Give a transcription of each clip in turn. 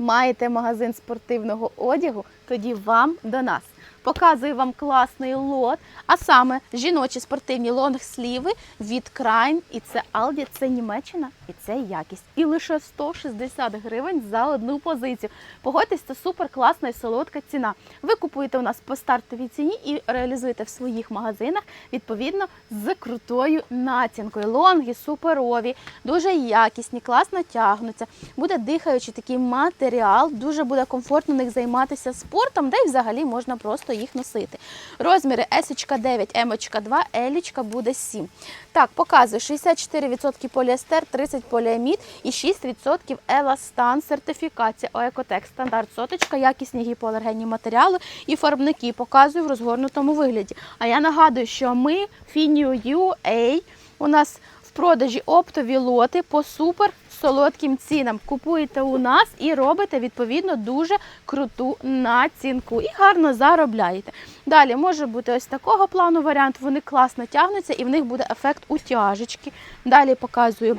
Маєте магазин спортивного одягу? Тоді вам до нас. Показую вам класний лот, а саме жіночі спортивні лонгсліви від Крайн. І це Aldi, це Німеччина, і це якість. І лише 160 гривень за одну позицію. Погодьтесь, це супер класна і солодка ціна. Ви купуєте у нас по стартовій ціні і реалізуєте в своїх магазинах відповідно з крутою націнкою. Лонги суперові, дуже якісні, класно тягнуться. Буде дихаючий такий матеріал, дуже буде комфортно в них займатися спортом, де й взагалі можна просто їх носити. Розміри S 9, M 2, L буде 7. Так, показую 64% поліестер, 30 поліамід і 6% еластан. Сертифікація ОЕКОТЕК, стандарт соточка, якісні гіпоалергенні матеріали і фарбники. Показую в розгорнутому вигляді. А я нагадую, що ми Finio UA у нас продажі оптові лоти по супер солодким цінам. Купуєте у нас і робите відповідно дуже круту націнку і гарно заробляєте. Далі може бути ось такого плану варіант. Вони класно тягнуться і в них буде ефект утяжечки. Далі показую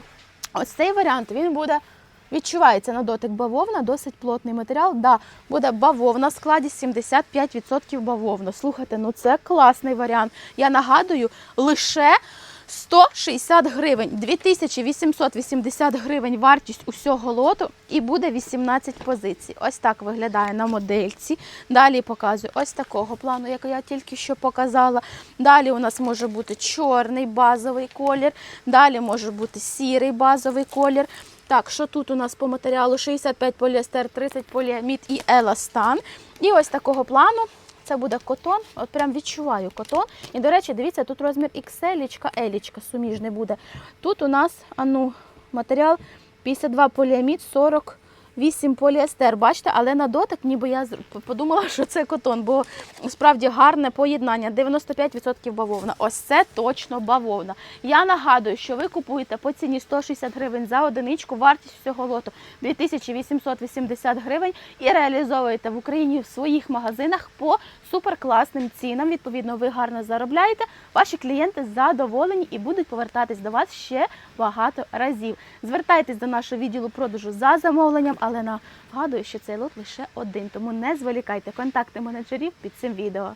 ось цей варіант. Він буде. Відчувається на дотик бавовна, досить плотний матеріал. Да, буде бавовна в складі 75% бавовна. Слухайте, ну це класний варіант. Я нагадую, лише 160 гривень, 2880 гривень вартість усього лоту і буде 18 позицій. Ось так виглядає на модельці. Далі показую ось такого плану, як я тільки що показала. Далі у нас може бути чорний базовий колір, далі може бути сірий базовий колір. Так, що тут у нас по матеріалу? 65 поліестер, 30 поліамід і еластан. І ось такого плану. Це буде котон, от прям відчуваю котон. І, до речі, дивіться, тут розмір XL, L, суміжний буде. Тут у нас а ну, матеріал 52 поліамід, 48 поліестер. Бачите, але на дотик, ніби я подумала, що це котон, бо справді гарне поєднання. 95% бавовна. Ось це точно бавовна. Я нагадую, що ви купуєте по ціні 160 гривень за одиничку, вартість всього лоту 2880 гривень і реалізовуєте в Україні в своїх магазинах по суперкласним цінам. Відповідно, ви гарно заробляєте. Ваші клієнти задоволені і будуть повертатись до вас ще багато разів. Звертайтесь до нашого відділу продажу за замовленням, але нагадую, що цей лот лише один, тому не зволікайте. Контакти менеджерів під цим відео.